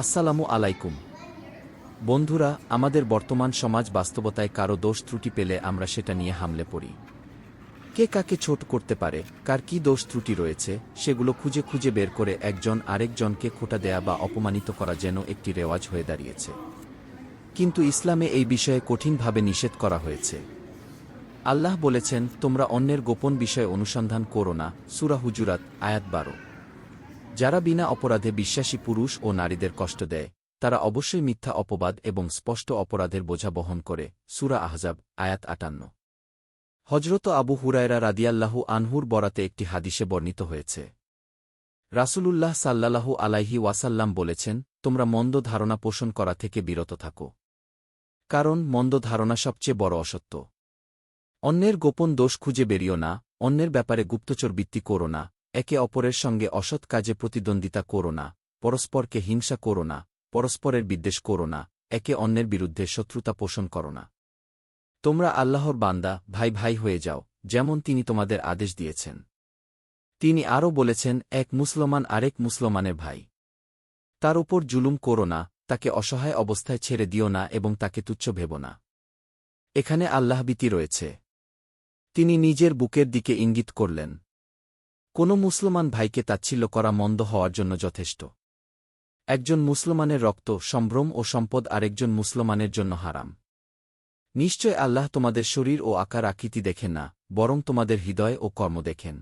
আসসালামু আলাইকুম। বন্ধুরা, আমাদের বর্তমান সমাজ বাস্তবতায় কারও দোষ ত্রুটি পেলে আমরা সেটা নিয়ে হামলে পড়ি। কে কাকে ছোট করতে পারে, কার কি দোষ ত্রুটি রয়েছে, সেগুলো খুঁজে খুঁজে বের করে একজন আরেকজনকে খোটা দেয়া বা অপমানিত করা যেন একটি রেওয়াজ হয়ে দাঁড়িয়েছে। কিন্তু ইসলামে এই বিষয়ে কঠিনভাবে নিষেধ করা হয়েছে। আল্লাহ বলেছেন, তোমরা অন্যের গোপন বিষয়ে অনুসন্ধান করো না, সুরা হুজুরাত, আয়াত বারো। যারা বিনা অপরাধে বিশ্বাসী পুরুষ ও নারীদের কষ্ট দেয়, তারা অবশ্যই মিথ্যা অপবাদ এবং স্পষ্ট অপরাধের বোঝা বহন করে, সুরা আহজাব, আয়াত আটান্ন। হজরত আবু হুরায়রা রাদিয়াল্লাহু আনহুর বরাতে একটি হাদিসে বর্ণিত হয়েছে। রাসূলুল্লাহ সাল্লাল্লাহু আলাইহি ওয়াসাল্লাম বলেছেন, তোমরা মন্দ ধারণা পোষণ করা থেকে বিরত থাকো। কারণ মন্দ ধারণা সবচেয়ে বড় অসত্য। অন্যের গোপন দোষ খুঁজে বেরিও না, অন্যের ব্যাপারে গুপ্তচর বৃত্তি করো না একে অপরের সঙ্গে অসৎ কাজে প্রতিদ্বন্দ্বিতা করো না, পরস্পরকে হিংসা করো না, পরস্পরের বিদ্বেষ করো না, একে অন্যের বিরুদ্ধে শত্রুতা পোষণ করো না। তোমরা আল্লাহর বান্দা, ভাই ভাই হয়ে যাও, যেমন তিনি তোমাদের আদেশ দিয়েছেন। তিনি আরও বলেছেন, এক মুসলমান আরেক মুসলমানের ভাই। তার উপর জুলুম করো না, তাকে অসহায় অবস্থায় ছেড়ে দিও না এবং তাকে তুচ্ছ ভেব না। এখানে আল্লাহবিতি রয়েছে। তিনি নিজের বুকের দিকে ইঙ্গিত করলেন। কোনো মুসলমান ভাইকে তাচ্ছিল্য করা মন্দ হওয়ার জন্য যথেষ্ট। একজন মুসলমানের রক্ত, সম্ভ্রম ও সম্পদ আরেকজন মুসলমানের জন্য হারাম। নিশ্চয় আল্লাহ তোমাদের শরীর ও আকার আকৃতি দেখেন না, বরং তোমাদের হৃদয় ও কর্ম দেখেন।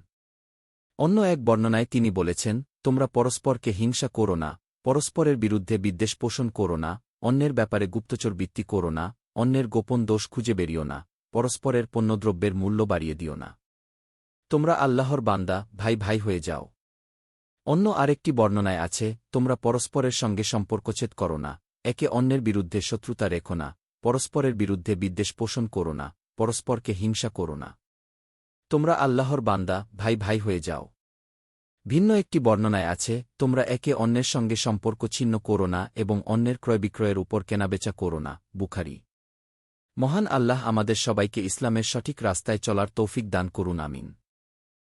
অন্য এক বর্ণনায় তিনি বলেছেন, তোমরা পরস্পরকে হিংসা করো না, পরস্পরের বিরুদ্ধে বিদ্বেষ পোষণ করো না, অন্যের ব্যাপারে গুপ্তচর বৃত্তি করো না, অন্যের গোপন দোষ খুঁজে বেরিও না, পরস্পরের পণ্যদ্রব্যের মূল্য বাড়িয়ে দিও না। তোমরা আল্লাহর বান্দা, ভাই ভাই হয়ে যাও। অন্য আরেকটি বর্ণনায় আছে, তোমরা পরস্পরের সঙ্গে সম্পর্কচ্ছেদ করো না, একে অন্যের বিরুদ্ধে শত্রুতা রেখো না, পরস্পরের বিরুদ্ধে বিদ্বেষ পোষণ করো না, পরস্পরকে হিংসা করো না। তোমরা আল্লাহর বান্দা, ভাই ভাই হয়ে যাও। ভিন্ন একটি বর্ণনায় আছে, তোমরা একে অন্যের সঙ্গে সম্পর্ক ছিন্ন করো না এবং অন্যের ক্রয় বিক্রয়ের উপর কেনাবেচা করো না, বুখারি। মহান আল্লাহ আমাদের সবাইকে ইসলামের সঠিক রাস্তায় চলার তৌফিক দান করুন, আমিন।